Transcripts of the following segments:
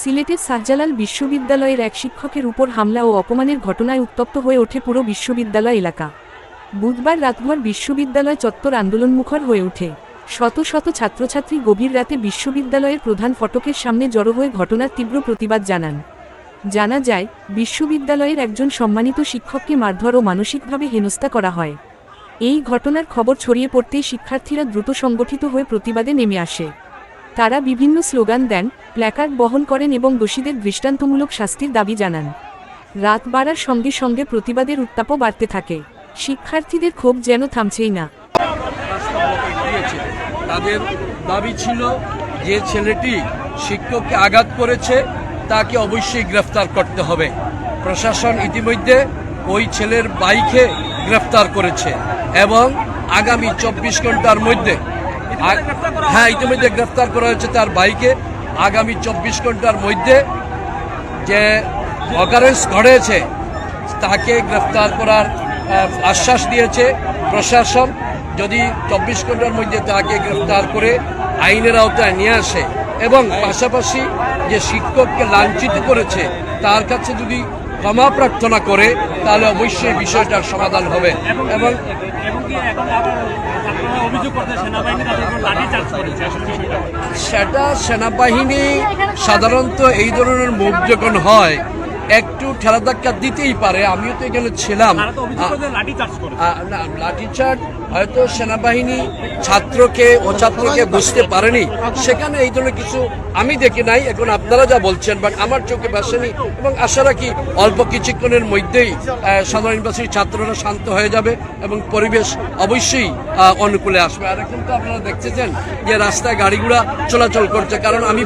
সিলেটের শাহজালাল বিশ্ববিদ্যালয়ের এক শিক্ষকের উপর হামলা ও অপমানের ঘটনায় উত্তপ্ত হয়ে ওঠে পুরো বিশ্ববিদ্যালয় এলাকা। বুধবার রাতভর বিশ্ববিদ্যালয় চত্বর আন্দোলনমুখর হয়ে ওঠে। শত শত ছাত্রছাত্রী গভীর রাতে বিশ্ববিদ্যালয়ের প্রধান ফটকের সামনে জড়ো হয়ে ঘটনার তীব্র প্রতিবাদ জানান। জানা যায়, বিশ্ববিদ্যালয়ের একজন সম্মানিত শিক্ষককে মারধর ও মানসিকভাবে হেনস্থা করা হয়। এই ঘটনার খবর ছড়িয়ে পড়তেই শিক্ষার্থীরা দ্রুত সংগঠিত হয়ে প্রতিবাদে নেমে আসে। তারা বিভিন্ন স্লোগান দেন প্ল্যাকার্ড বহন করেন এবং দোষীদের দৃষ্টান্তমূলক শাস্তির দাবি জানান। রাত বাড়ার সঙ্গে সঙ্গে প্রতিবাদের উত্তাপও বাড়তে থাকে। শিক্ষার্থীদের ক্ষোভ যেন থামছেই না। তাদের দাবি ছিল যে ছেলেটি শিক্ষককে আঘাত করেছে, তাকে অবশ্যই গ্রেফতার করতে হবে। প্রশাসন ইতিমধ্যে ওই ছেলের বাইকে গ্রেফতার করেছে এবং আগামী চব্বিশ ঘণ্টার মধ্যে হ্যাঁ ইতিমধ্যে গ্রেফতার করা হয়েছে তার বাইকে। আগামী চব্বিশ ঘণ্টার মধ্যে যে অকারেন্স ঘটেছে, তাকে গ্রেফতার করার আশ্বাস দিয়েছে প্রশাসন। যদি চব্বিশ ঘণ্টার মধ্যে তাকে গ্রেফতার করে আইনের আওতায় নিয়ে আসে এবং পাশাপাশি যে শিক্ষককে লাঞ্ছিত করেছে, তার কাছে যদি ক্ষমা প্রার্থনা করে তাহলে অবশ্যই বিষয়টার সমাধান হবে। এবং সেটা সেনাবাহিনী সাধারণত এই ধরনের মুখ যখন হয় একটু ঠেলা ধাক্কা দিতেই পারে আমিও তো এখানে ছিলাম। লাঠিচার্জ হয়তো সেনাবাহিনী ছাত্রকে ও ছাত্রকে বুঝতে পারেনি। সেখানে এই ধরনের কিছু আমি দেখি নাই এখন আপনারা যা বলছেন বাট আমার চোখে বাসেনি এবং আশা রাখি অল্প কিছুক্ষণের মধ্যেই সাধারণ ইউনিভার্সিটির ছাত্ররা শান্ত হয়ে যাবে এবং পরিবেশ অবশ্যই অনুকূলে আসবে। আর এখন তো আপনারা দেখতেছেন যে রাস্তায় গাড়িগুড়া চলাচল করছে। কারণ আমি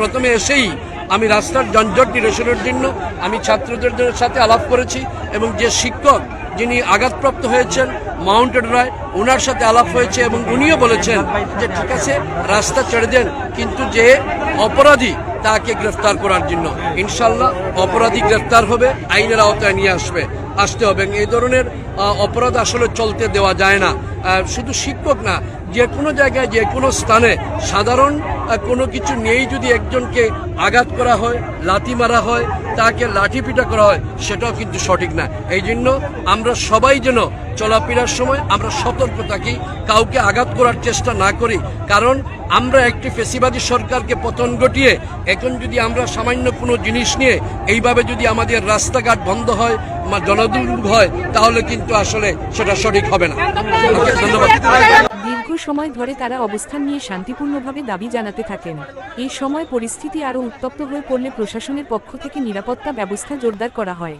প্রথমে এসেই আমি রাস্তার যানজট নিরসনের জন্য আমি ছাত্রদের সাথে আলাপ করেছি এবং যে শিক্ষক যিনি আঘাতপ্রাপ্ত হয়েছেন, মাউন্টেড রায় ওনার সাথে আলাপ হয়েছে এবং উনিও বলেছেন যে, ঠিক আছে, রাস্তা ছেড়ে দেন, কিন্তু যে অপরাধী তাকে গ্রেফতার করার জন্য। ইনশাল্লাহ অপরাধী গ্রেফতার হবে, আইনের আওতায় নিয়ে আসবে। আসতে হবে এই ধরনের অপরাধ আসলে চলতে দেওয়া যায় না। শুধু শিক্ষক না, যে কোনো জায়গায়, যে কোনো স্থানে সাধারণ কোনো কিছু নিয়েই যদি একজনকে আঘাত করা হয়, লাথি মারা হয় তাকে লাঠি পিটা করা হয় সেটাও কিন্তু সঠিক না। এই জন্য আমরা সবাই যেন চলাফেরার সময় আমরা সতর্ক থাকি কাউকে আঘাত করার চেষ্টা না করি। কারণ আমরা একটি ফেসিবাদী সরকারকে পতন ঘটিয়ে এখন যদি আমরা সামান্য কোনো জিনিস নিয়ে এইভাবে যদি আমাদের রাস্তাঘাট বন্ধ হয় বা জনদুর্ভোগ হয় তাহলে কিন্তু আসলে সেটা সঠিক হবে না। ধন্যবাদ। সময় ধরে তারা অবস্থান নিয়ে শান্তিপূর্ণভাবে দাবি জানাতে থাকেন। এই সময় পরিস্থিতি আরও উত্তপ্ত হয়ে পড়লে প্রশাসনের পক্ষ থেকে নিরাপত্তা ব্যবস্থা জোরদার করা হয়।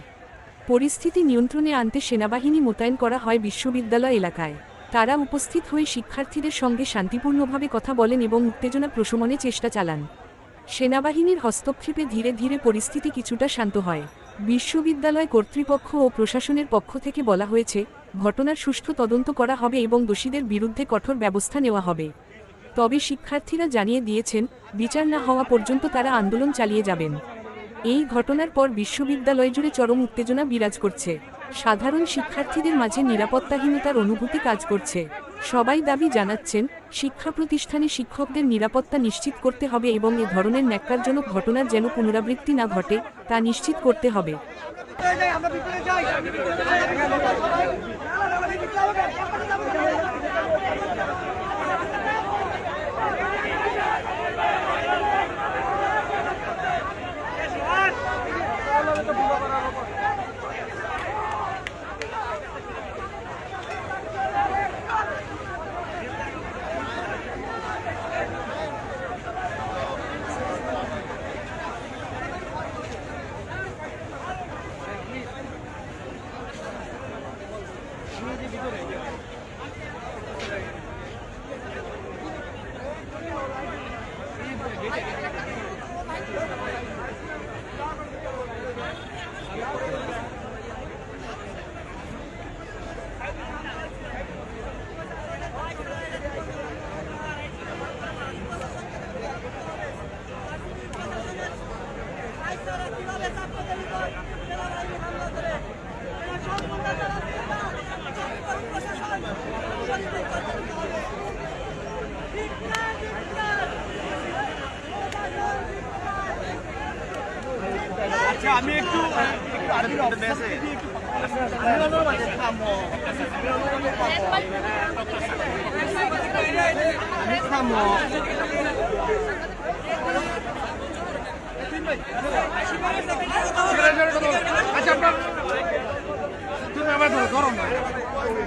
পরিস্থিতি নিয়ন্ত্রণে আনতে সেনাবাহিনী মোতায়েন করা হয় বিশ্ববিদ্যালয় এলাকায়। তারা উপস্থিত হয়ে শিক্ষার্থীদের সঙ্গে শান্তিপূর্ণভাবে কথা বলেন এবং উত্তেজনা প্রশমনে চেষ্টা চালান। সেনাবাহিনীর হস্তক্ষেপে ধীরে ধীরে পরিস্থিতি কিছুটা শান্ত হয়। বিশ্ববিদ্যালয় কর্তৃপক্ষ ও প্রশাসনের পক্ষ থেকে বলা হয়েছে ঘটনার সুষ্ঠু তদন্ত করা হবে এবং দোষীদের বিরুদ্ধে কঠোর ব্যবস্থা নেওয়া হবে। তবে শিক্ষার্থীরা জানিয়ে দিয়েছেন, বিচার না হওয়া পর্যন্ত তারা আন্দোলন চালিয়ে যাবেন। এই ঘটনার পর বিশ্ববিদ্যালয় জুড়ে চরম উত্তেজনা বিরাজ করছে। সাধারণ শিক্ষার্থীদের মাঝে নিরাপত্তাহীনতার অনুভূতি কাজ করছে। সবাই দাবি জানাচ্ছেন, শিক্ষা প্রতিষ্ঠানে শিক্ষকদের নিরাপত্তা নিশ্চিত করতে হবে এবং এ ধরনের ন্যাক্কারজনক ঘটনার যেন পুনরাবৃত্তি না ঘটে, তা নিশ্চিত করতে হবে।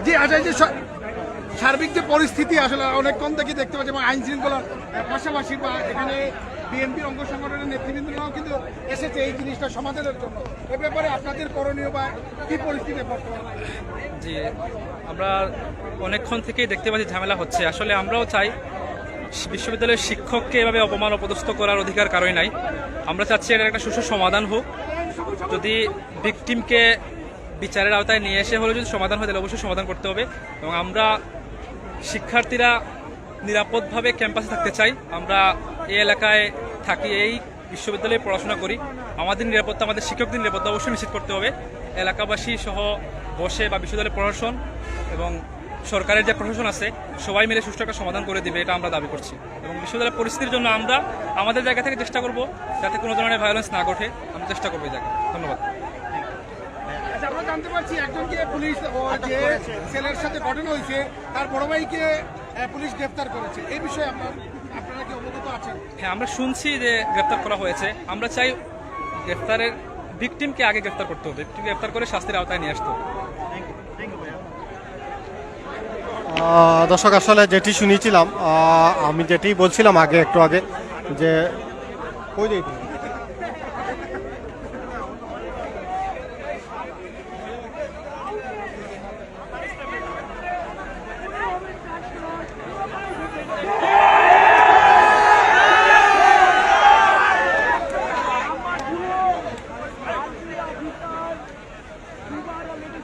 জি আচ্ছা যে সার্বিক যে পরিস্থিতি আসলে অনেকক্ষণ থেকে দেখতে পাচ্ছি এবং আইন শৃঙ্খলার পাশাপাশি বা এখানে বিএনপির অঙ্গ সংগঠনের নেতৃবৃন্দরাও কিন্তু এসেছে এই জিনিসটা সমাধানের জন্য। এ ব্যাপারে আপনাদের করণীয় বা কি পরিস্থিতি জি, আমরা অনেকক্ষণ থেকেই দেখতে পাচ্ছি ঝামেলা হচ্ছে। আসলে আমরাও চাই বিশ্ববিদ্যালয়ের শিক্ষককে এভাবে অপমান অপদস্থ করার অধিকার কারোই নাই। আমরা চাচ্ছি এটার একটা সুষ্ঠু সমাধান হোক। যদি ভিকটিমকে বিচারের আওতায় নিয়ে এসে হলে যদি সমাধান হয়, তাহলে অবশ্যই সমাধান করতে হবে। এবং আমরা শিক্ষার্থীরা নিরাপদভাবে ক্যাম্পাসে থাকতে চাই। আমরা এই এলাকায় থাকি, এই বিশ্ববিদ্যালয়ে পড়াশোনা করি। আমাদের নিরাপত্তা, আমাদের শিক্ষকদের নিরাপত্তা অবশ্যই নিশ্চিত করতে হবে। এলাকাবাসী সহ বসে বা বিশ্ববিদ্যালয়ের প্রশাসন এবং সরকারের যে প্রশাসন আছে, সবাই মিলে সুষ্ঠু একটা সমাধান করে দিবে, এটা আমরা দাবি করছি। এবং বিশ্ববিদ্যালয়ের পরিস্থিতির জন্য আমরা আমাদের জায়গা থেকে চেষ্টা করব যাতে কোনো ধরনের ভায়োলেন্স না ঘটে। আমরা চেষ্টা করব এই জায়গায়। ধন্যবাদ। আচ্ছা আমরা জানতে পারছি একজনকে পুলিশ ছেলের সাথে ঘটনা হয়েছে, তার বড় ভাইকে পুলিশ গ্রেফতার করেছে। এই বিষয়ে আপনার আপনারা কি অবগত আছেন হ্যাঁ আমরা শুনছি যে গ্রেফতার করা হয়েছে। আমরা চাই গ্রেফতারের ভিকটিমকে আগে গ্রেফতার করতে হবে। গ্রেফতার করে শাস্তির আওতায় নিয়ে আসতে দর্শক, আসলে যেটি শুনিয়েছিলাম আমি যেটি বলছিলাম আগে, একটু আগে, যে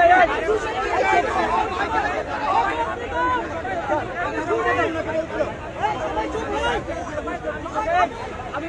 দিই তুমি? আমি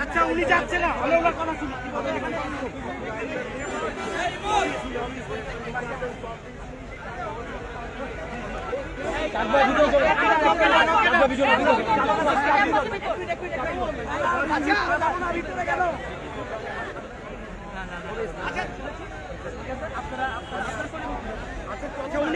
আচ্ছা উনি যাচ্ছে না। আমি ওনার কথা শুনি আচ্ছা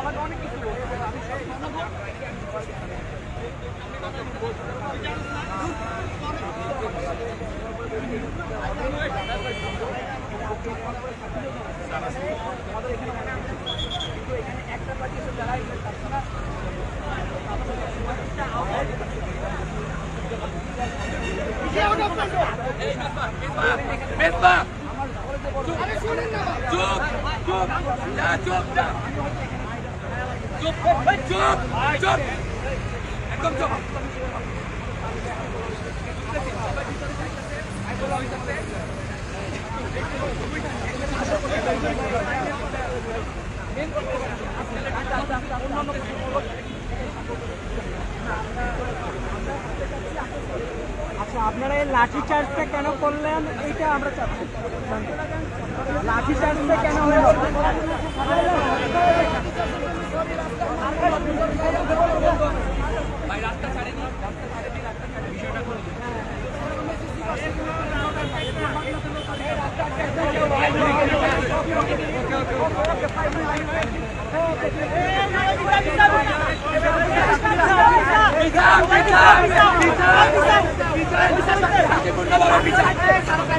আমাকে অনেক কিছু আমি Jump! Jump! Jump! আচ্ছা আপনারা এই লাঠি চার্জটা কেন করলেন? এইটা আমরা চাচ্ছি। লাঠি চার্জটা কেন হলো?